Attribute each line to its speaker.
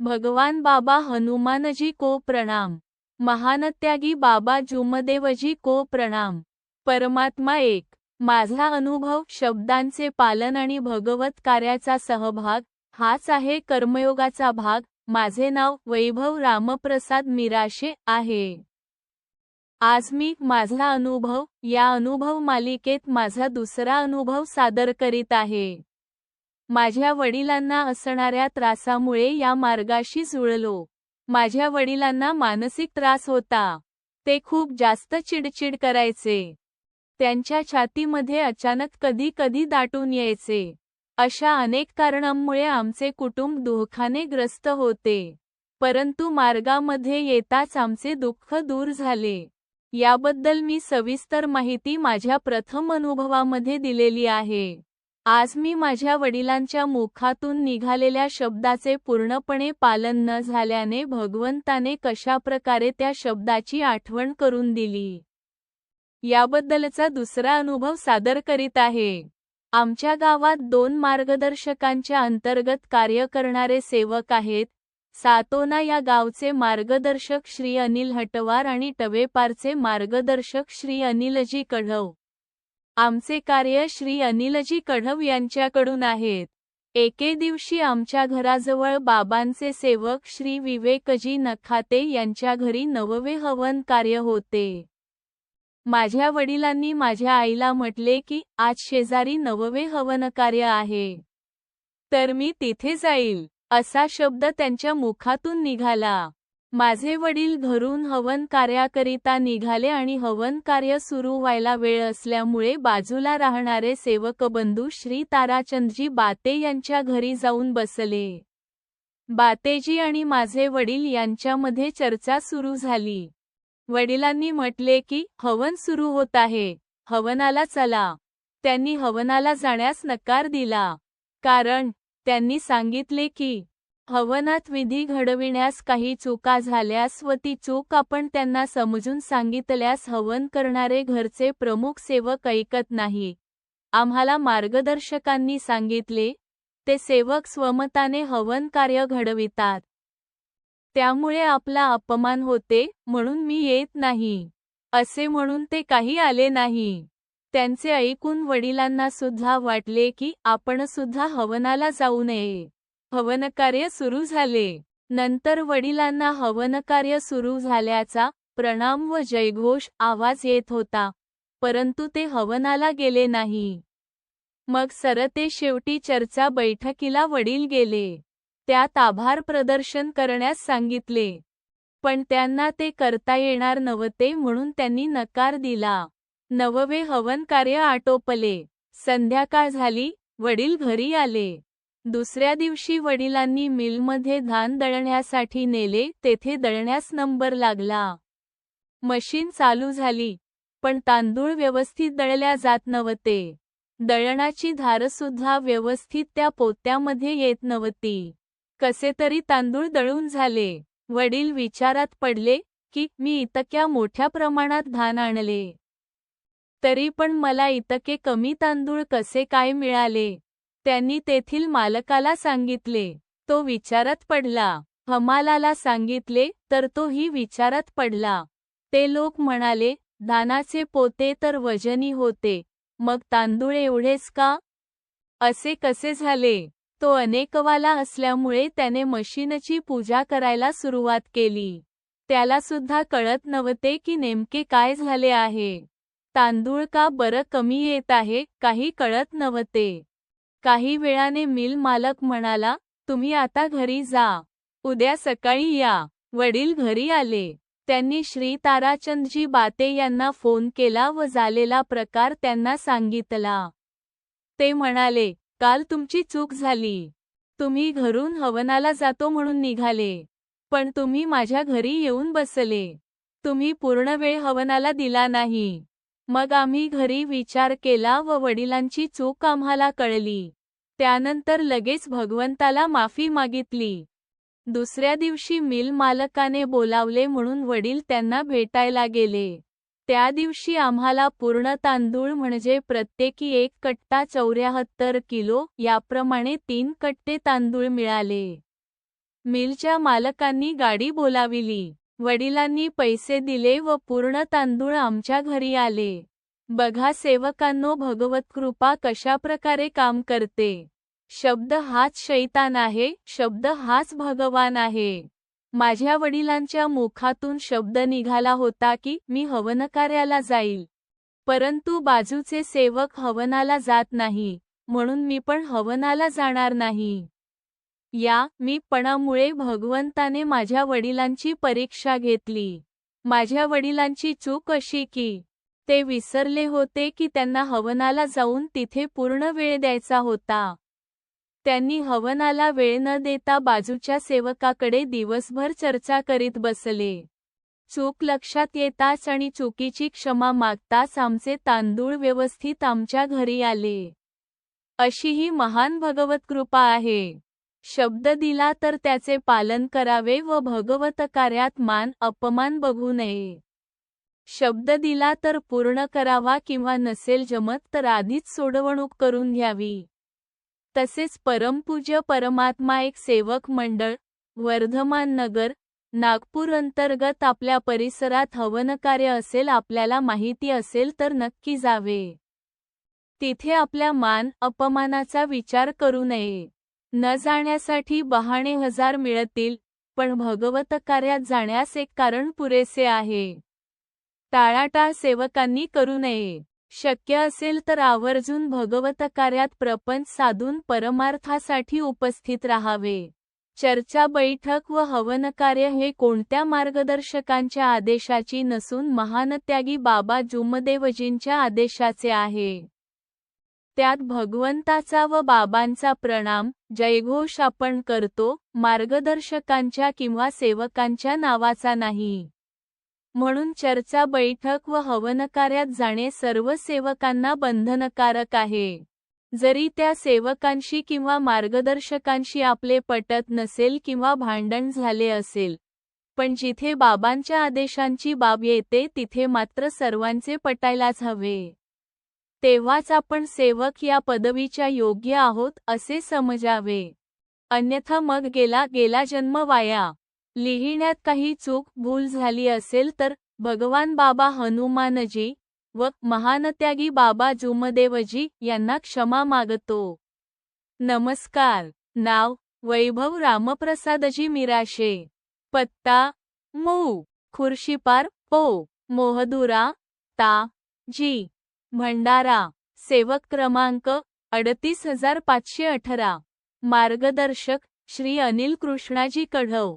Speaker 1: भगवान बाबा हनुमानजी को प्रणाम. महानत्यागी बाबा जुमदेवजी को प्रणाम. परमात्मा एक. माझा अनुभव शब्दांचे पालन आणि भगवत कार्याचा सहभाग हाच आहे कर्मयोगाचा भाग. माझे नाव वैभव रामप्रसाद मिराशे आहे. आज मी माझा अनुभव या अनुभव मालिकेत माझा दुसरा अनुभव सादर करीत आहे. माझ्या वडिलांना असणाऱ्या त्रासामुळे या मार्गाशी जुळलो. माझ्या वडिलांना मानसिक त्रास होता. ते खूप जास्त चिडचिड करायचे. त्यांच्या छातीमध्ये अचानक कधी कधी दाटून यायचे. अशा अनेक कारणांमुळे आमचे कुटुंब दुःखाने ग्रस्त होते. परंतु मार्गामध्ये येताच आमचे दुःख दूर झाले. याबद्दल मी सविस्तर माहिती माझ्या प्रथम अनुभवामध्ये दिलेली आहे. आज मी माझ्या वडिलांच्या मुखातून निघालेल्या शब्दाचे पूर्णपणे पालन न झाल्याने भगवंताने कशाप्रकारे त्या शब्दाची आठवण करून दिली? याबद्दलचा दुसरा अनुभव सादर करीत आहे. आमच्या गावात दोन मार्गदर्शकांच्या अंतर्गत कार्य करणारे सेवक आहेत. सातोना या गावचे मार्गदर्शक श्री अनिल हटवार आणि टवेपारचे मार्गदर्शक श्री अनिलजी कढव. आमचे कार्य श्री अनिलजी कढव यांच्याकडून आहेत. एके दिवशी आमच्या घराजवळ बाबांचे सेवक श्री विवेकजी नखाते यांच्या घरी नववे हवन कार्य होते. माझ्या वडिलांनी माझ्या आईला म्हटले की आज शेजारी नववे हवन कार्य आहे. तर मी तिथे जाईल. असा शब्द त्यांच्या मुखातून निघाला. माझे वडील घरून हवन कार्याकरिता निघाले आणि हवन कार्य सुरू व्हायला वेळ असल्यामुळे बाजूला राहणारे सेवक बंधू श्री ताराचंदजी बाते यांच्या घरी जाऊन बसले. बातेजी आणि माझे वडील यांच्यामध्ये चर्चा सुरू झाली. वडिलांनी म्हटले की हवन सुरू होत आहे. हवनाला चला. त्यांनी हवनाला जाण्यास नकार दिला. कारण त्यांनी सांगितले की हवनात विधी घडविण्यास काही चुका झाल्यास व ती चूक आपण त्यांना समजून सांगितल्यास हवन करणारे घरचे प्रमुख सेवक ऐकत नाही. आम्हाला मार्गदर्शकांनी सांगितले ते सेवक स्वमताने हवन कार्य घडवितात. त्यामुळे आपला अपमान होते म्हणून मी येत नाही. असे म्हणून ते काही आले नाही. त्यांचे ऐकून वडिलांना सुद्धा वाटले की आपण सुद्धा हवनाला जाऊ नये. हवनकार्य सुरू झाले. नंतर वडिलांना हवनकार्य सुरू झाल्याचा प्रणाम व जयघोष आवाज येत होता. परंतु ते हवनाला गेले नाही. मग सरते शेवटी चर्चा बैठकीला वडील गेले. त्यात आभार प्रदर्शन करण्यास सांगितले. पण त्यांना ते करता येणार नव्हते म्हणून त्यांनी नकार दिला. नववे हवन कार्य आटोपले. संध्याकाळ झाली. वडील घरी आले. दुसऱ्या दिवशी वडिलांनी मिलमध्ये धान दळण्यासाठी नेले तेथे दळण्यास नंबर लागला. मशीन चालू झाली पण तांदूळ व्यवस्थित दळल्या जात नव्हते. दळणाची धारसुद्धा व्यवस्थित त्या पोत्यामध्ये येत नव्हती. कसे तरी तांदूळ दळून झाले. वडील विचारात पडले की मी इतक्या मोठ्या प्रमाणात धान आणले. तरी पण मला इतके कमी तांदूळ कसे काय मिळाले? त्यांनी तेथील मालकाला सांगितले. तो विचारात पडला. हमालाला सांगितले तर तोही विचारात पडला. ते लोक म्हणाले धानाचे पोते तर वजनी होते. मग तांदूळ एवढेच का? असे कसे झाले तो अनेकवाला असल्यामुळे त्याने मशीनची पूजा करायला सुरुवात केली. त्याला सुद्धा कळत नव्हते की नेमके काय झाले आहे. तांदूळ का बरं कमी येत आहे काही कळत नव्हते. काही वेळाने मिल मालक म्हणाला तुम्ही आता घरी जा. उद्या सकाळी या. वडील घरी आले. त्यांनी श्री ताराचंदजी बाते यांना फोन केला व झालेला प्रकार त्यांना सांगितला. ते म्हणाले काल तुमची चूक झाली. तुम्ही घरून हवनाला जातो म्हणून निघाले. पण तुम्ही माझ्या घरी येऊन बसले. तुम्ही पूर्ण वेळ हवनाला दिला नाही. मग आम्ही घरी विचार केला व वडिलांची चूक आम्हाला कळली. त्यानंतर लगेच भगवंताला माफी मागितली. दुसऱ्या दिवशी मिल मालकाने बोलावले म्हणून वडील त्यांना भेटायला गेले. त्या दिवशी आम्हाला पूर्ण तांदूळ म्हणजे प्रत्येकी एक कट्टा चौऱ्याहत्तर किलो याप्रमाणे तीन कट्टे तांदूळ मिळाले. मिलच्या मालकांनी गाडी बोलाविली. वडिलांनी पैसे दिले व पूर्ण तांदूळ आमच्या घरी आले. बघा सेवकांनो भगवत कृपा कशा प्रकारे काम करते. शब्द हाच शैतान आहे शब्द हाच भगवान आहे. माझ्या वडिलांच्या मुखातून शब्द निघाला होता की मी हवनकार्याला जाईल. परंतु बाजूचे सेवक हवनाला जात नाही म्हणून मी पण हवनाला जाणार नाही. या मी पणामुळे भगवंताने माझ्या वडिलांची परीक्षा घेतली. माझ्या वडिलांची चूक अशी की ते विसरले होते की त्यांना हवनाला जाऊन तिथे पूर्ण वेळ द्यायचा होता. त्यांनी हवनाला वेळ न देता बाजूच्या सेवकाकडे दिवसभर चर्चा करीत बसले. चूक लक्षात येताच आणि चुकीची क्षमा मागताच आमचे तांदूळ व्यवस्थित आमच्या घरी आले. अशी ही महान भगवत कृपा आहे. शब्द दिला तर त्याचे पालन करावे व भगवत कार्यात मान अपमान बघू नये. शब्द दिला तर पूर्ण करावा किंवा नसेल जमत तर आधीच सोडवणूक करून घ्यावी. तसेच परमपूज्य परमात्मा एक सेवक मंडळ वर्धमान नगर नागपूर अंतर्गत आपल्या परिसरात हवनकार्य असेल आपल्याला माहिती असेल तर नक्की जावे. तिथे आपल्या मान अपमानाचा विचार करू नये. न जाण्यासाठी बहाणे हजार मिळतील पण भगवत कार्यात जाण्यास एक कारण पुरेसे आहे. टाळाटाळ सेवकांनी करू नये. शक्य असेल तर आवर्जून भगवत कार्यात प्रपंच साधून परमार्थासाठी उपस्थित राहावे. चर्चा बैठक व हवनकार्य हे कोणत्या मार्गदर्शकांच्या आदेशाची नसून महानत्यागी बाबा जुमदेवजींच्या आदेशाचे आहे. त्यात भगवंताचा व बाबांचा प्रणाम जयघोष आपण करतो मार्गदर्शकांच्या किंवा सेवकांच्या नावाचा नाही. म्हणून चर्चा बैठक व हवनकार्यात जाणे सर्व सेवकांना बंधनकारक आहे. जरी त्या सेवकांशी किंवा मार्गदर्शकांशी आपले पटत नसेल किंवा भांडण झाले असेल पण जिथे बाबांच्या आदेशांची बाब येते तिथे मात्र सर्वांचे पटायलाच हवे. तेव्हाच आपण सेवक या पदवीच्या योग्य आहोत असे समजावे. अन्यथा मग गेला गेला जन्म वाया. लिहिण्यात काही चूक भूल झाली असेल तर भगवान बाबा हनुमानजी व महानत्यागी बाबा जुमदेवजी यांना क्षमा मागतो. नमस्कार. नाव वैभव रामप्रसादजी मिराशे. पत्ता मऊ खुर्शीपार पो. मोहदुरा ता. जी. भंडारा. सेवक क्रमांक अडतीस हजार पाचशे अठरा. मार्गदर्शक श्री अनिल कृष्णाजी कढव.